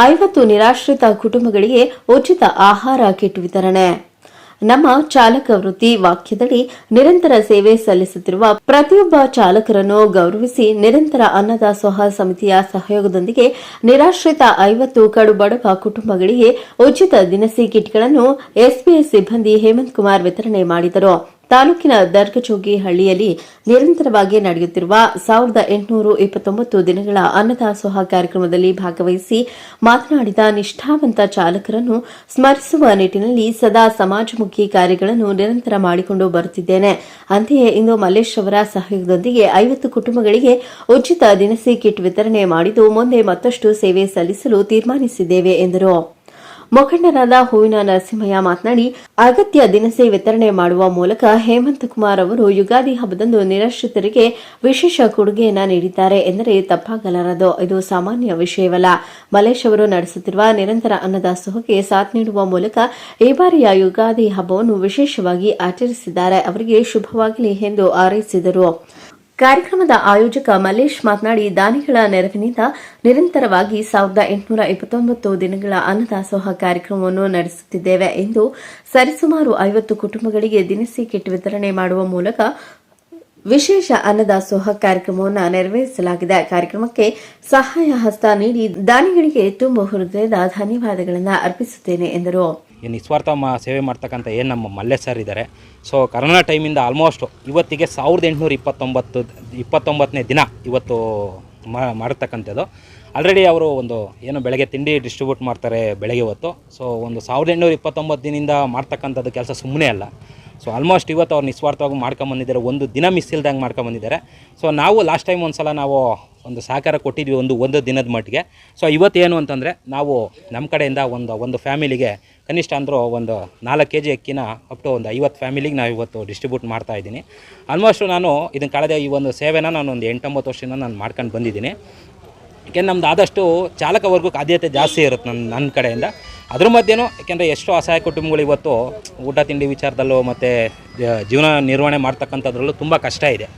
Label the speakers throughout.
Speaker 1: ಐವತ್ತು ನಿರಾಶ್ರಿತ ಕುಟುಂಬಗಳಿಗೆ ಉಚಿತ ಆಹಾರ ಕಿಟ್ ವಿತರಣೆ. ನಮ್ಮ ಚಾಲಕ ವೃತ್ತಿ ವಾಕ್ಯದಲ್ಲಿ ನಿರಂತರ ಸೇವೆ ಸಲ್ಲಿಸುತ್ತಿರುವ ಪ್ರತಿಯೊಬ್ಬ ಚಾಲಕರನ್ನು ಗೌರವಿಸಿ ನಿರಂತರ ಅನ್ನದಾಸೋಹ ಸಮಿತಿಯ ಸಹಯೋಗದೊಂದಿಗೆ ನಿರಾಶ್ರಿತ ಐವತ್ತು ಕಡು ಬಡವ ಕುಟುಂಬಗಳಿಗೆ ಉಚಿತ ದಿನಸಿ ಕಿಟ್ಗಳನ್ನು ಎಸ್ಪಿಎಸ್ ಸಿಬ್ಬಂದಿ ಹೇಮಂತ್ ಕುಮಾರ್ ವಿತರಣೆ ಮಾಡಿದರು. ತಾಲೂಕಿನ ದರ್ಗಜೋಗಿ ಹಳ್ಳಿಯಲ್ಲಿ ನಿರಂತರವಾಗಿ ನಡೆಯುತ್ತಿರುವ ಸಾವಿರದ ಎಂಟುನೂರ ಇಪ್ಪತ್ತೊಂಬತ್ತು ದಿನಗಳ ಅನ್ನದಾಸೋಹ ಕಾರ್ಯಕ್ರಮದಲ್ಲಿ ಭಾಗವಹಿಸಿ ಮಾತನಾಡಿದ ನಿಷ್ಠಾವಂತ ಚಾಲಕರನ್ನು ಸ್ಮರಿಸುವ ನಿಟ್ಟಿನಲ್ಲಿ ಸದಾ ಸಮಾಜಮುಖಿ ಕಾರ್ಯಗಳನ್ನು ನಿರಂತರ ಮಾಡಿಕೊಂಡು ಬರುತ್ತಿದ್ದೇನೆ. ಅಂತೆಯೇ ಇಂದು ಮಲ್ಲೇಶ್ ಅವರ ಸಹಯೋಗದೊಂದಿಗೆ ಐವತ್ತು ಕುಟುಂಬಗಳಿಗೆ ಉಚಿತ ದಿನಸಿ ಕಿಟ್ ವಿತರಣೆ ಮಾಡಿದ್ದು, ಮುಂದೆ ಮತ್ತಷ್ಟು ಸೇವೆ ಸಲ್ಲಿಸಲು ತೀರ್ಮಾನಿಸಿದ್ದೇವೆ ಎಂದರು. ಮುಖಂಡರಾದ ಹೂವಿನ ನರಸಿಂಹಯ್ಯ ಮಾತನಾಡಿ, ಅಗತ್ಯ ದಿನಸಿ ವಿತರಣೆ ಮಾಡುವ ಮೂಲಕ ಹೇಮಂತ್ ಕುಮಾರ್ ಅವರು ಯುಗಾದಿ ಹಬ್ಬದಂದು ನಿರಾಶ್ರಿತರಿಗೆ ವಿಶೇಷ ಕೊಡುಗೆಯನ್ನ ನೀಡಿದ್ದಾರೆ ಎಂದರೆ ತಪ್ಪಾಗಲಾರದು. ಇದು ಸಾಮಾನ್ಯ ವಿಷಯವಲ್ಲ. ಮಲೇಶ್ ಅವರು ನಡೆಸುತ್ತಿರುವ ನಿರಂತರ ಅನ್ನದಾಸೋಹಕ್ಕೆ ಸಾಥ್ ನೀಡುವ ಮೂಲಕ ಈ ಬಾರಿಯ ಯುಗಾದಿ ಹಬ್ಬವನ್ನು ವಿಶೇಷವಾಗಿ ಆಚರಿಸಿದ್ದಾರೆ. ಅವರಿಗೆ ಶುಭವಾಗಲಿ ಎಂದು ಹಾರೈಸಿದರು. ಕಾರ್ಯಕ್ರಮದ ಆಯೋಜಕ ಮಲ್ಲೇಶ್ ಮಾತನಾಡಿ, ದಾನಿಗಳ ನೆರವಿನಿಂದ ನಿರಂತರವಾಗಿ ಸಾವಿರದ ಎಂಟುನೂರ ಇಪ್ಪತ್ತೊಂಬತ್ತು ದಿನಗಳ ಅನ್ನದಾಸೋಹ ಕಾರ್ಯಕ್ರಮವನ್ನು ನಡೆಸುತ್ತಿದ್ದೇವೆ ಎಂದು ಸರಿಸುಮಾರು ಐವತ್ತು ಕುಟುಂಬಗಳಿಗೆ ದಿನಸಿ ಕಿಟ್ ವಿತರಣೆ ಮಾಡುವ ಮೂಲಕ ವಿಶೇಷ ಅನ್ನದಾಸೋಹ ಕಾರ್ಯಕ್ರಮವನ್ನು ನೆರವೇರಿಸಲಾಗಿದೆ. ಕಾರ್ಯಕ್ರಮಕ್ಕೆ ಸಹಾಯ ಹಸ್ತ ನೀಡಿ, ದಾನಿಗಳಿಗೆ ತುಂಬ ಹೃದಯದ ಧನ್ಯವಾದಗಳನ್ನು ಅರ್ಪಿಸುತ್ತೇನೆ ಎಂದರು.
Speaker 2: ಈ ನಿಸ್ವಾರ್ಥ ಮ ಸೇವೆ ಮಾಡ್ತಕ್ಕಂಥ ಏನು ನಮ್ಮ ಮಲ್ಲೆ ಸರ್ ಇದ್ದಾರೆ ಸೊ ಕರೋನಾ ಟೈಮಿಂದ ಆಲ್ಮೋಸ್ಟ್ ಇವತ್ತಿಗೆ ಸಾವಿರದ ಎಂಟುನೂರ ಇಪ್ಪತ್ತೊಂಬತ್ತು ಇಪ್ಪತ್ತೊಂಬತ್ತನೇ ದಿನ ಇವತ್ತು ಮಾಡಿರ್ತಕ್ಕಂಥದ್ದು ಆಲ್ರೆಡಿ ಅವರು ಒಂದು ಏನು ಬೆಳಗ್ಗೆ ತಿಂಡಿ ಡಿಸ್ಟ್ರಿಬ್ಯೂಟ್ ಮಾಡ್ತಾರೆ ಬೆಳಗ್ಗೆ ಹೊತ್ತು. ಸೊ ಒಂದು ಸಾವಿರದ ಎಂಟುನೂರ ಇಪ್ಪತ್ತೊಂಬತ್ತು ದಿನದಿಂದ ಮಾಡ್ತಕ್ಕಂಥದ್ದು ಕೆಲಸ ಸುಮ್ಮನೆ ಅಲ್ಲ. ಸೊ ಆಲ್ಮೋಸ್ಟ್ ಇವತ್ತು ಅವ್ರು ನಿಸ್ವಾರ್ಥವಾಗಿ ಮಾಡ್ಕೊಂಬಂದಿದ್ದಾರೆ ಒಂದು ದಿನ ಮಿಸ್ ಇಲ್ದಂಗೆ ಮಾಡ್ಕೊಂಬಂದಿದ್ದಾರೆ ಸೊ ನಾವು ಲಾಸ್ಟ್ ಟೈಮ್ ಒಂದು ಸಲ ನಾವು ಒಂದು ಸಹಕಾರ ಕೊಟ್ಟಿದ್ವಿ ಒಂದು ಒಂದು ದಿನದ ಮಟ್ಟಿಗೆ. ಸೊ ಇವತ್ತೇನು ಅಂತಂದರೆ ನಾವು ನಮ್ಮ ಕಡೆಯಿಂದ ಒಂದು ಒಂದು ಫ್ಯಾಮಿಲಿಗೆ ಕನಿಷ್ಠ ಅಂದರೂ ಒಂದು ನಾಲ್ಕು ಕೆ ಜಿ ಅಕ್ಕಿನ ಅಪ್ ಟು ಒಂದು ಐವತ್ತು ಫ್ಯಾಮಿಲಿಗೆ ನಾವು ಇವತ್ತು ಡಿಸ್ಟ್ರಿಬ್ಯೂಟ್ ಮಾಡ್ತಾ ಇದ್ದೀನಿ. ಆಲ್ಮೋಸ್ಟು ನಾನು ಇದನ್ನು ಕಳೆದ ಈ ಒಂದು ಸೇವೆನ ನಾನು ಒಂದು ಎಂಟೊಂಬತ್ತು ವರ್ಷದಿಂದ ನಾನು ಮಾಡ್ಕೊಂಡು ಬಂದಿದ್ದೀನಿ. ಯಾಕೆಂದ್ರೆ ನಮ್ದು ಆದಷ್ಟು ಚಾಲಕ ವರ್ಗಕ್ಕೆ ಆದ್ಯತೆ ಜಾಸ್ತಿ ಇರುತ್ತೆ ನನ್ನ ನನ್ನ ಕಡೆಯಿಂದ. ಅದ್ರ ಮಧ್ಯೆನೂ ಏಕೆಂದರೆ ಎಷ್ಟೋ ಅಸಹಾಯ ಕುಟುಂಬಗಳು ಇವತ್ತು ಊಟ, ತಿಂಡಿ ವಿಚಾರದಲ್ಲೂ ಮತ್ತು ಜೀವನ ನಿರ್ವಹಣೆ ಮಾಡ್ತಕ್ಕಂಥದ್ರಲ್ಲೂ ತುಂಬ ಕಷ್ಟ ಇದೆ.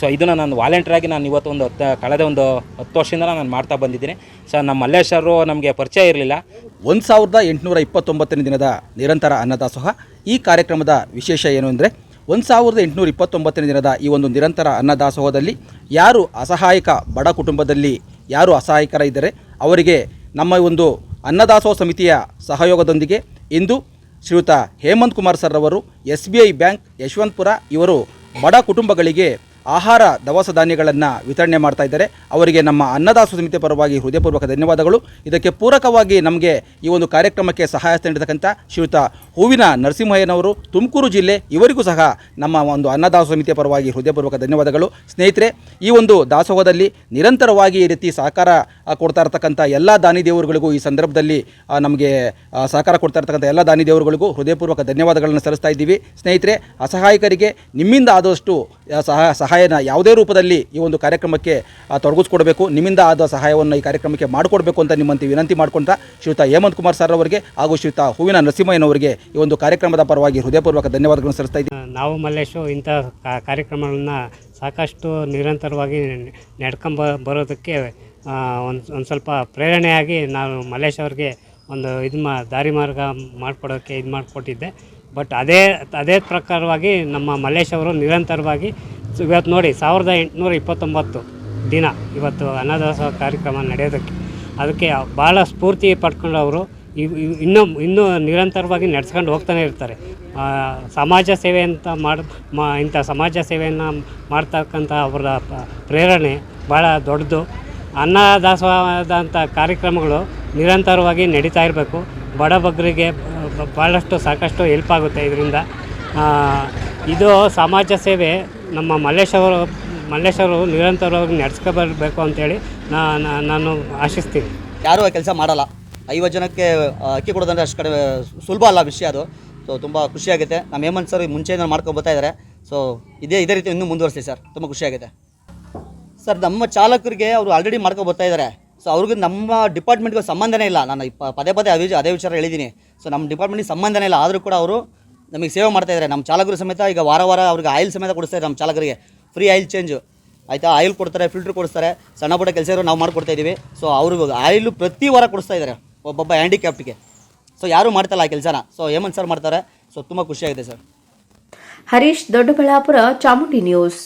Speaker 2: ಸೊ ಇದನ್ನು ನಾನು ವಾಲಂಟಿಯರಾಗಿ ನಾನು ಇವತ್ತು ಒಂದು ಹತ್ತು, ಕಳೆದ ಒಂದು ಹತ್ತು ವರ್ಷದಿಂದ ನಾನು ಮಾಡ್ತಾ ಬಂದಿದ್ದೀನಿ. ಸೊ ನಮ್ಮ ಮಲ್ಲೇಶ್ವರು ನಮಗೆ ಪರಿಚಯ ಇರಲಿಲ್ಲ.
Speaker 3: ಒಂದು ಸಾವಿರದ ಎಂಟುನೂರ ಇಪ್ಪತ್ತೊಂಬತ್ತನೇ ದಿನದ ನಿರಂತರ ಅನ್ನದಾಸೋಹ. ಈ ಕಾರ್ಯಕ್ರಮದ ವಿಶೇಷ ಏನು ಅಂದರೆ, ಒಂದು ಸಾವಿರದ ಎಂಟುನೂರ ಇಪ್ಪತ್ತೊಂಬತ್ತನೇ ದಿನದ ಈ ಒಂದು ನಿರಂತರ ಅನ್ನದಾಸೋಹದಲ್ಲಿ ಯಾರು ಅಸಹಾಯಕ ಬಡ ಕುಟುಂಬದಲ್ಲಿ ಯಾರು ಅಸಹಾಯಕರ ಇದ್ದರೆ ಅವರಿಗೆ ನಮ್ಮ ಒಂದು ಅನ್ನದಾಸೋಹ ಸಮಿತಿಯ ಸಹಯೋಗದೊಂದಿಗೆ ಇಂದು ಶ್ರೀಯುತ ಹೇಮಂತ್ ಕುಮಾರ್ ಸರ್ ಅವರು ಎಸ್ ಬ್ಯಾಂಕ್, ಯಶವಂತಪುರ ಇವರು ಬಡ ಕುಟುಂಬಗಳಿಗೆ ಆಹಾರ, ದವಸ ಧಾನ್ಯಗಳನ್ನು ವಿತರಣೆ ಮಾಡ್ತಾ ಇದ್ದಾರೆ. ಅವರಿಗೆ ನಮ್ಮ ಅನ್ನದಾಸು ಸಮಿತಿ ಪರವಾಗಿ ಹೃದಯಪೂರ್ವಕ ಧನ್ಯವಾದಗಳು. ಇದಕ್ಕೆ ಪೂರಕವಾಗಿ ನಮಗೆ ಈ ಒಂದು ಕಾರ್ಯಕ್ರಮಕ್ಕೆ ಸಹಾಯ ನೀಡತಕ್ಕಂಥ ಶ್ರೀಯುತ ಹೂವಿನ ನರಸಿಂಹಯ್ಯನವರು, ತುಮಕೂರು ಜಿಲ್ಲೆ ಇವರಿಗೂ ಸಹ ನಮ್ಮ ಒಂದು ಅನ್ನದಾಸು ಸಮಿತಿಯ ಪರವಾಗಿ ಹೃದಯಪೂರ್ವಕ ಧನ್ಯವಾದಗಳು. ಸ್ನೇಹಿತರೆ, ಈ ಒಂದು ದಾಸೋಹದಲ್ಲಿ ನಿರಂತರವಾಗಿ ಈ ರೀತಿ ಸಹಕಾರ ಕೊಡ್ತಾ ಇರತಕ್ಕಂಥ ಎಲ್ಲ ದಾನಿ ದೇವರುಗಳಿಗೂ ಈ ಸಂದರ್ಭದಲ್ಲಿ ನಮಗೆ ಸಹಕಾರ ಕೊಡ್ತಾ ಇರತಕ್ಕಂಥ ಎಲ್ಲ ದಾನಿ ದೇವರುಗಳಿಗೂ ಹೃದಯಪೂರ್ವಕ ಧನ್ಯವಾದಗಳನ್ನು ಸಲ್ಲಿಸ್ತಾ ಇದ್ದೀವಿ. ಸ್ನೇಹಿತರೆ, ಅಸಹಾಯಕರಿಗೆ ನಿಮ್ಮಿಂದ ಆದಷ್ಟು ಸಹ ಸಹ ಸಹಾಯನ ಯಾವುದೇ ರೂಪದಲ್ಲಿ ಈ ಒಂದು ಕಾರ್ಯಕ್ರಮಕ್ಕೆ ತೊಡಗಿಸ್ಕೊಡ್ಬೇಕು. ನಿಮ್ಮಿಂದ ಆದ ಸಹಾಯವನ್ನು ಈ ಕಾರ್ಯಕ್ರಮಕ್ಕೆ ಮಾಡಿಕೊಡ್ಬೇಕು ಅಂತ ನಿಮ್ಮಂತೆ ವಿನಂತಿ ಮಾಡಿಕೊಂಡ ಶ್ರೀಯುತ ಹೇಮಂತ್ ಕುಮಾರ್ ಸರ್ ಅವರಿಗೆ ಹಾಗೂ ಶ್ರೀಯುತ ಹೂವಿನ ನರಸಿಂಹಯ್ಯನವರಿಗೆ ಈ ಒಂದು ಕಾರ್ಯಕ್ರಮದ ಪರವಾಗಿ ಹೃದಯಪೂರ್ವಕ ಧನ್ಯವಾದಗಳನ್ನು ಸಲ್ಲಿಸ್ತಾ ಇದ್ದೀವಿ
Speaker 4: ನಾವು ಮಲ್ಲೇಶು, ಇಂಥ ಕಾರ್ಯಕ್ರಮಗಳನ್ನು ಸಾಕಷ್ಟು ನಿರಂತರವಾಗಿ ನಡ್ಕೊಂಬ, ಬರೋದಕ್ಕೆ ಒಂದು ಒಂದು ಸ್ವಲ್ಪ ಪ್ರೇರಣೆಯಾಗಿ ನಾನು ಮಲ್ಲೇಶ್ ಅವ್ರಿಗೆ ಒಂದು ಇದು ಮಾ, ದಾರಿ ಮಾರ್ಗ ಮಾಡಿಕೊಡೋಕ್ಕೆ ಇದು ಮಾಡಿಕೊಟ್ಟಿದ್ದೆ. ಬಟ್ ಅದೇ ಅದೇ ಪ್ರಕಾರವಾಗಿ ನಮ್ಮ ಮಲ್ಲೇಶ್ ಅವರು ನಿರಂತರವಾಗಿ ಇವತ್ತು ನೋಡಿ, ಸಾವಿರದ ಎಂಟುನೂರ ಇಪ್ಪತ್ತೊಂಬತ್ತು ದಿನ ಇವತ್ತು ಅನ್ನದಾಸೋಹ ಕಾರ್ಯಕ್ರಮ ನಡೆಯೋದಕ್ಕೆ. ಅದಕ್ಕೆ ಭಾಳ ಸ್ಫೂರ್ತಿ ಪಡ್ಕೊಂಡು ಅವರು ಇನ್ನೂ ಇನ್ನೂ ನಿರಂತರವಾಗಿ ನಡ್ಸ್ಕೊಂಡು ಹೋಗ್ತಾನೆ ಇರ್ತಾರೆ. ಸಮಾಜ ಸೇವೆ ಅಂತ ಮಾಡಿ, ಮಾ, ಇಂಥ ಸಮಾಜ ಸೇವೆಯನ್ನು ಮಾಡ್ತಕ್ಕಂಥ ಅವರ ಪ್ರೇರಣೆ ಭಾಳ ದೊಡ್ಡದು. ಅನ್ನದಾಸವಾದಂಥ ಕಾರ್ಯಕ್ರಮಗಳು ನಿರಂತರವಾಗಿ ನಡೀತಾ ಇರಬೇಕು. ಬಡಬಗ್ರಿಗೆ ಭಾಳಷ್ಟು ಸಾಕಷ್ಟು ಹೆಲ್ಪ್ ಆಗುತ್ತೆ ಇದರಿಂದ. ಇದು ಸಮಾಜ ಸೇವೆ. ನಮ್ಮ ಮಲ್ಲೇಶ್ವರು ಮಲ್ಲೇಶ್ವರು ನಿರಂತರವಾಗಿ ನಡೆಸ್ಕೊಬರ್ಬೇಕು ಅಂತೇಳಿ ನಾನು ಆಶಿಸ್ತೀನಿ.
Speaker 5: ಯಾರೂ ಆ ಕೆಲಸ ಮಾಡಲ್ಲ. ಐವತ್ತು ಜನಕ್ಕೆ ಅಕ್ಕಿ ಕೊಡೋದಂದ್ರೆ ಅಷ್ಟು ಕಡೆ ಸುಲಭ ಅಲ್ಲ ವಿಷಯ ಅದು. ಸೊ, ತುಂಬ ಖುಷಿಯಾಗುತ್ತೆ ನಮ್ಮ ಹೇಮಂತ್ ಸರ್ ಮುಂಚೆಯಿಂದ ಮಾಡ್ಕೊಂಡು ಇದ್ದಾರೆ ಸೊ, ಇದೇ ಇದೇ ರೀತಿ ಇನ್ನೂ ಮುಂದುವರಿಸಿ ಸರ್. ತುಂಬ ಖುಷಿಯಾಗುತ್ತೆ ಸರ್, ನಮ್ಮ ಚಾಲಕರಿಗೆ ಅವರು ಆಲ್ರೆಡಿ ಮಾಡ್ಕೊಂಡು ಇದ್ದಾರೆ ಸೊ, ಅವ್ರಿಗೆ ನಮ್ಮ ಡಿಪಾರ್ಟ್ಮೆಂಟ್ಗೆ ಸಂಬಂಧನೇ ಇಲ್ಲ. ನಾನು ಪದೇ ಪದೇ ಅದೇ ಅದೇ ವಿಚಾರ ಹೇಳಿದ್ದೀನಿ. ಸೊ, ನಮ್ಮ ಡಿಪಾರ್ಟ್ಮೆಂಟಿಗೆ ಸಂಬಂಧನೇ ಇಲ್ಲ. ಆದರೂ ಕೂಡ ಅವರು ನಮಗೆ ಸೇವೆ ಮಾಡ್ತಾ ಇದ್ದಾರೆ. ನಮ್ಮ ಚಾಲಕರು ಸಮೇತ ಈಗ ವಾರ ವಾರ ಅವ್ರಿಗೆ ಆಯಿಲ್ ಸಮೇತ ಕೊಡಿಸ್ತಾ ಇದ್ದಾರೆ ನಮ್ಮ ಚಾಲಕರಿಗೆ. ಫ್ರೀ ಆಯಿಲ್ ಚೇಂಜು ಆಯಿತಾ? ಆಯಿಲ್ ಕೊಡ್ತಾರೆ ಫಿಲ್ಟ್ರ್ ಕೊಡಿಸ್ತಾರೆ. ಸಣ್ಣ ಪುಟ್ಟ ಕೆಲಸ ನಾವು ಮಾಡಿಕೊಡ್ತಾ ಇದ್ದೀವಿ. ಸೊ ಅವರು ಆಯಿಲು ಪ್ರತಿ ವಾರ ಕೊಡಿಸ್ತಾ ಇದ್ದಾರೆ. ಒಬ್ಬೊಬ್ಬ ಹ್ಯಾಂಡಿಕ್ಯಾಪ್ಟಿಗೆ ಸೊ ಯಾರೂ ಮಾಡ್ತಲ್ಲ ಆ ಕೆಲಸನ? ಸೊ ಹೇಮಂತ್ ಸರ್ ಮಾಡ್ತಾರೆ. ಸೊ ತುಂಬ ಖುಷಿಯಾಗಿದೆ ಸರ್
Speaker 1: ಹರೀಶ್, ದೊಡ್ಡಬಳ್ಳಾಪುರ, ಚಾಮುಂಡಿ ನ್ಯೂಸ್